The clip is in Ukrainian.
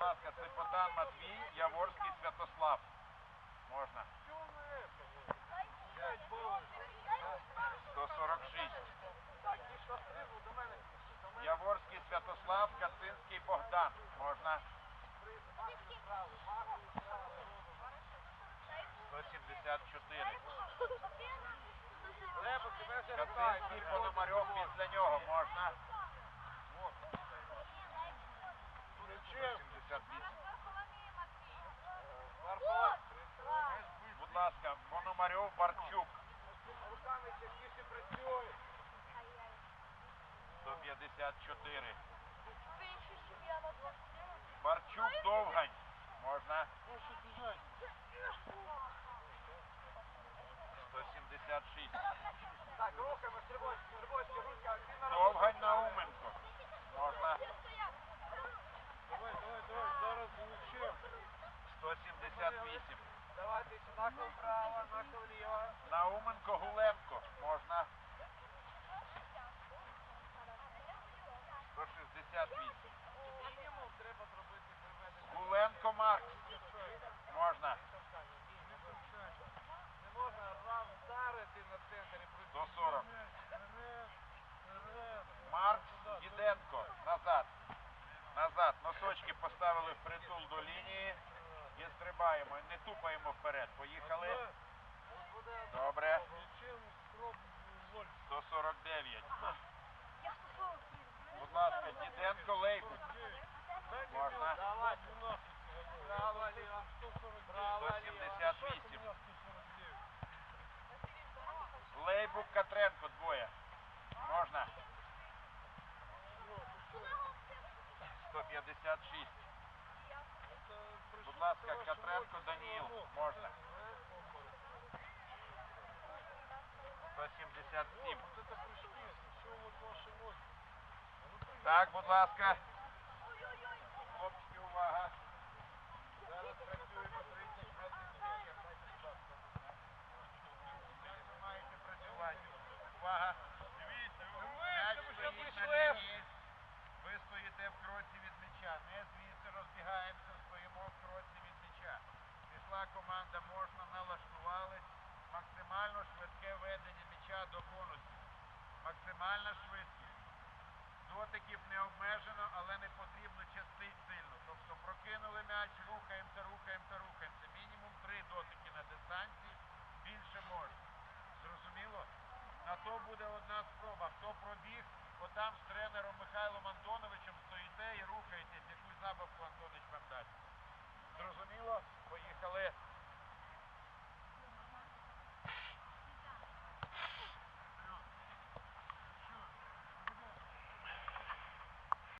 Будь ласка, Ципотан Матвій, Яворський Святослав. Можна. 146. Яворський Святослав, Кацинський Богдан. Можна. 174. Кацинський Пономарьов після нього. Можна. 178. Будь ласка, Барчук. Руками частіше працює. 154. Барчук Довгань. Можна. 176. 168. Мінімум треба зробити приведення. Гуленко Маркс. Можна. Ласка, Діденко Лейбу. Можна. Право, ліво. Право, ліво. 178. Лейбук Катренко двоє. Можна. 156. Будь ласка, Катренко Даніїл. Можна. 177. Так, будь ласка. Хлопчики, увага. Зараз працюємо 30 метрів. Ви маєте працювати. Увага. Дивіться. Ви стоїте в кроці від м'яча. Не звідси розбігаємося, стоїмо в кроці від м'яча. Пішла команда, можна, налаштувались. Максимально швидке ведення м'яча до конусів. Максимальна швидкість дотиків не обмежено, але не потрібно частить сильно. Тобто прокинули м'яч, рухаємося, рухаємося, рухаємося. Мінімум три дотики на дистанції, більше можна. Зрозуміло? На то буде одна спроба. Хто пробіг, отам з тренером Михайлом Антоновичем